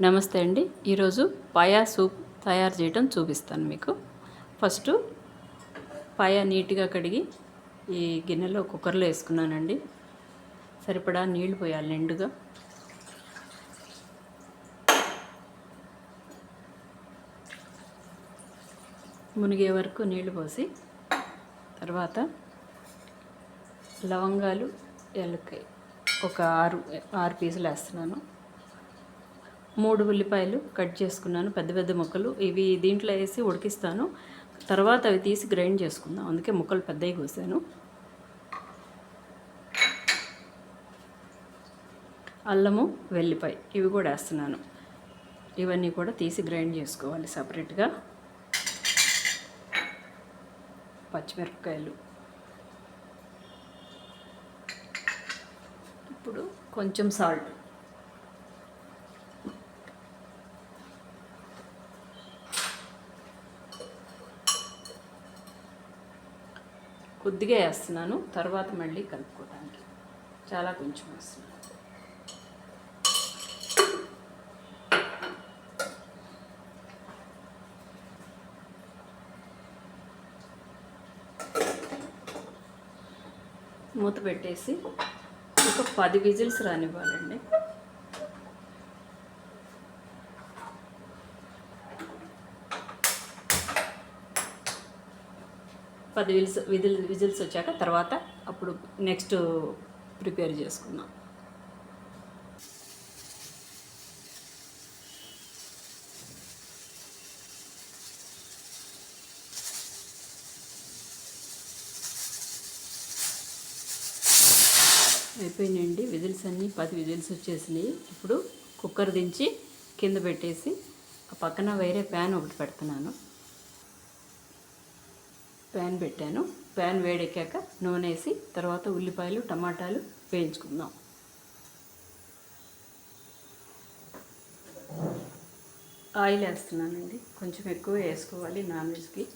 నమస్తే అండి. ఈరోజు పాయా సూప్ తయారు చేయడం చూపిస్తాను మీకు. ఫస్ట్ పాయా నీట్గా కడిగి ఈ గిన్నెలో కుక్కర్లో వేసుకున్నానండి. సరిపడా నీళ్ళు పోయాలి నిండుగా. మునిగే వరకు నీళ్ళు పోసి తర్వాత లవంగాలు ఎలక్కాయ ఒక ఆరు ఆరు పీసులు వేస్తున్నాను. మూడు ఉల్లిపాయలు కట్ చేసుకున్నాను పెద్ద పెద్ద ముక్కలు. ఇవి దీంట్లో వేసి ఉడికిస్తాను. తర్వాత అవి తీసి గ్రైండ్ చేసుకుందాం. అందుకే ముక్కలు పెద్దవి కోసాను. అల్లము వెల్లిపాయ ఇవి కూడా వేస్తున్నాను. ఇవన్నీ కూడా తీసి గ్రైండ్ చేసుకోవాలి సపరేట్గా. పచ్చిమిరపకాయలు. ఇప్పుడు కొంచెం సాల్ట్. కొద్దిగా వేస్తున్నాను. తర్వాత మళ్ళీ కలుపుకోవడానికి చాలా కొంచెం వేస్తున్నాను. మూత పెట్టేసి ఒక పది విజిల్స్ రానివ్వాలండి. పది విజిల్స్ విజిల్ విజిల్స్ వచ్చాక తర్వాత అప్పుడు నెక్స్ట్ ప్రిపేర్ చేసుకున్నాం అయిపోయినాయండి విజిల్స్ అన్నీ పది విజిల్స్ వచ్చేసినాయి. ఇప్పుడు కుక్కర్ దించి కింద పెట్టేసి ఆ పక్కన వేరే ప్యాన్ ఒకటి పెడుతున్నాను. ప్యాన్ పెట్టాను. ప్యాన్ వేడెక్కాక నూనె వేసి తర్వాత ఉల్లిపాయలు టమాటాలు వేయించుకుందాం. ఆయిల్ వేస్తున్నానండి. కొంచెం ఎక్కువ వేసుకోవాలి నాన్ వెజ్కి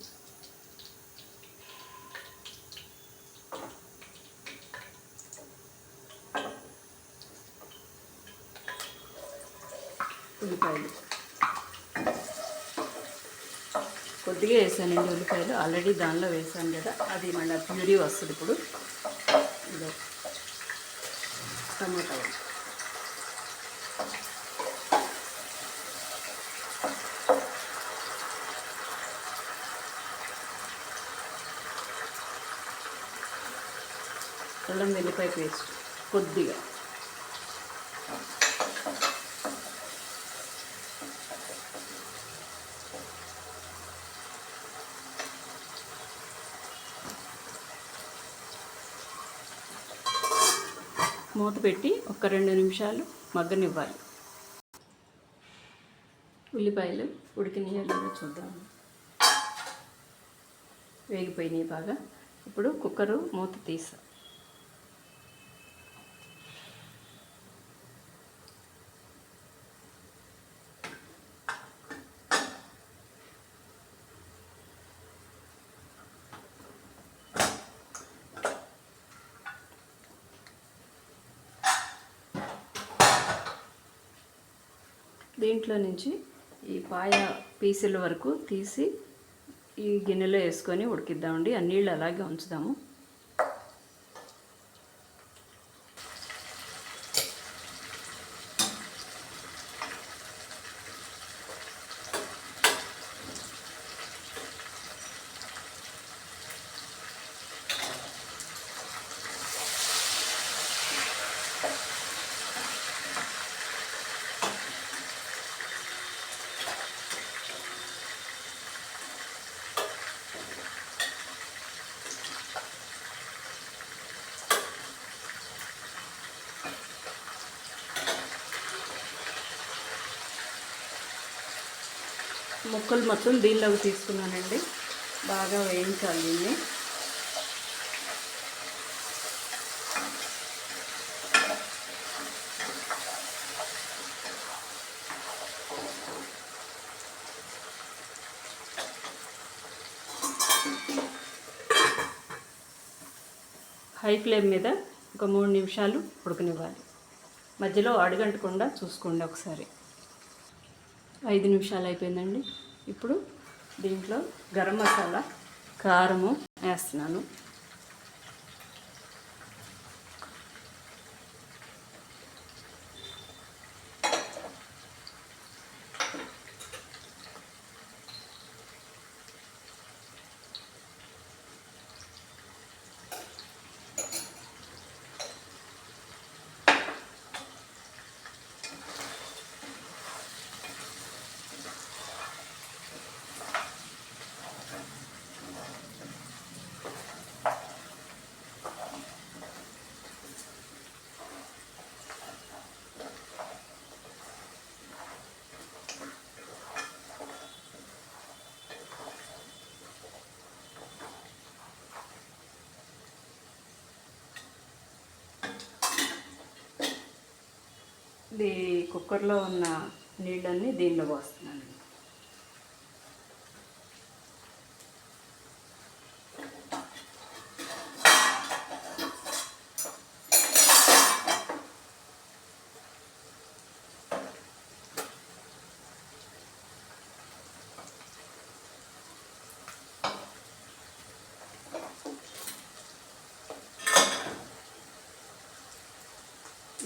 ఉల్లిపాయలు కొద్దిగా వేసానండి ఉల్లిపాయలు. ఆల్రెడీ దానిలో వేసాను కదా అది మళ్ళీ ప్యూరీ వస్తుంది ఇప్పుడు. ఇదో టమాటా అల్లం వెల్లిపాయ పేస్ట్ కొద్దిగా. మూత పెట్టి ఒక రెండు నిమిషాలు మగ్గనివ్వాలి. ఉల్లిపాయలు ఉడికినాయో లేదో చూద్దాము వేగిపోయినాయి బాగా. ఇప్పుడు కుక్కరు మూత తీసా దీంట్లో నుంచి ఈ పాయ పీసుల వరకు తీసి ఈ గిన్నెలో వేసుకొని ఉడికిద్దామండి. ఆ నీళ్ళు అలాగే ఉంచుదాము. ముక్కలు మొత్తం దీనిలోకి తీసుకున్నానండి. బాగా వేయించాలి దీన్ని. హై ఫ్లేమ్ మీద ఒక మూడు నిమిషాలు ఉడకనివ్వాలి. మధ్యలో అడుగంటకుండా చూసుకోండి ఒకసారి. ఐదు నిమిషాలు అయిపోయిందండి. ఇప్పుడు దీంట్లో గరం మసాలా కారము వేస్తున్నాను. ఇది కుక్కర్లో ఉన్న నీళ్ళన్నీ దీనిలో పోస్తున్నాను.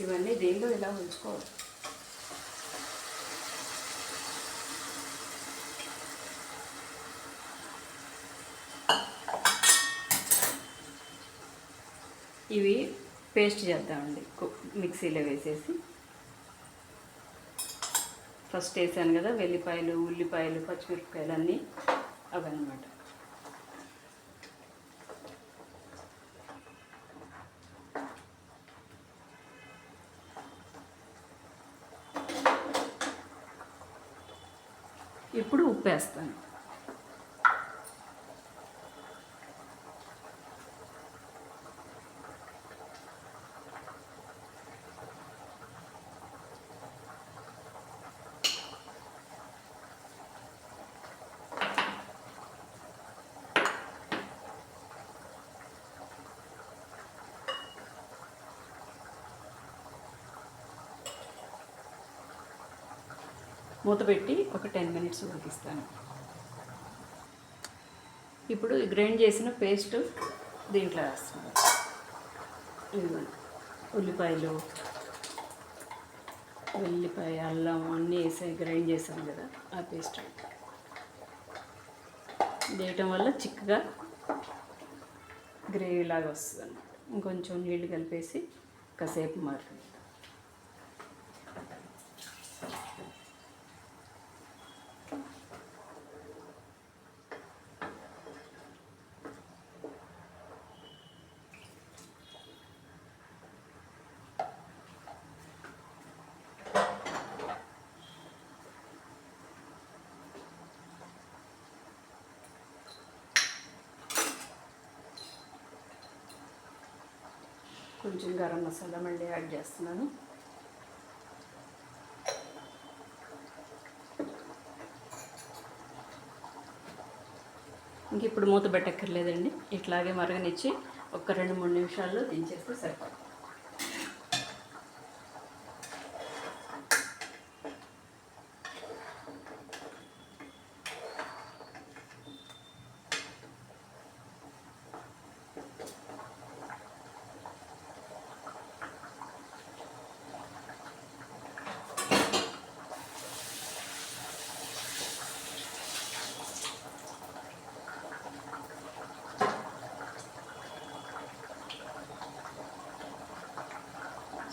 ఇవన్నీ దీనిలో ఇలా ఉంచుకోవాలి? ఇవి పేస్ట్ చేద్దామండి మిక్సీలో వేసేసి. ఫస్ట్ వేసాను కదా వెల్లిపాయలు ఉల్లిపాయలు పచ్చిమిరపకాయలు అన్నీ అవన్నమాట. ఇప్పుడు ఉప్పు వేస్తాను మూత పెట్టి ఒక టెన్ మినిట్స్ ఉడికిస్తాను. ఇప్పుడు గ్రైండ్ చేసిన పేస్ట్ దీంట్లో వేస్తున్నాను. ఉల్లిపాయలు వెల్లిపాయ అల్లం అన్నీ వేసి గ్రైండ్ చేసాం కదా ఆ పేస్ట్ వేయటం వల్ల చిక్కగా గ్రేవీ లాగా వస్తుంది అన్నమాట. ఇంకొంచెం నీళ్ళు కలిపేసి కాసేపు మారుతుంది కొంచెం గరం మసాలా మళ్ళీ యాడ్ చేస్తున్నాను. ఇంక ఇప్పుడు మూత పెట్టక్కర్లేదండి. ఇట్లాగే మరగనిచ్చి ఒక రెండు మూడు నిమిషాల్లో దించేస్తే సరిపోతుంది.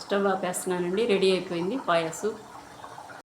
స్టవ్ ఆపేస్తున్నానండి. రెడీ అయిపోయింది పాయసు.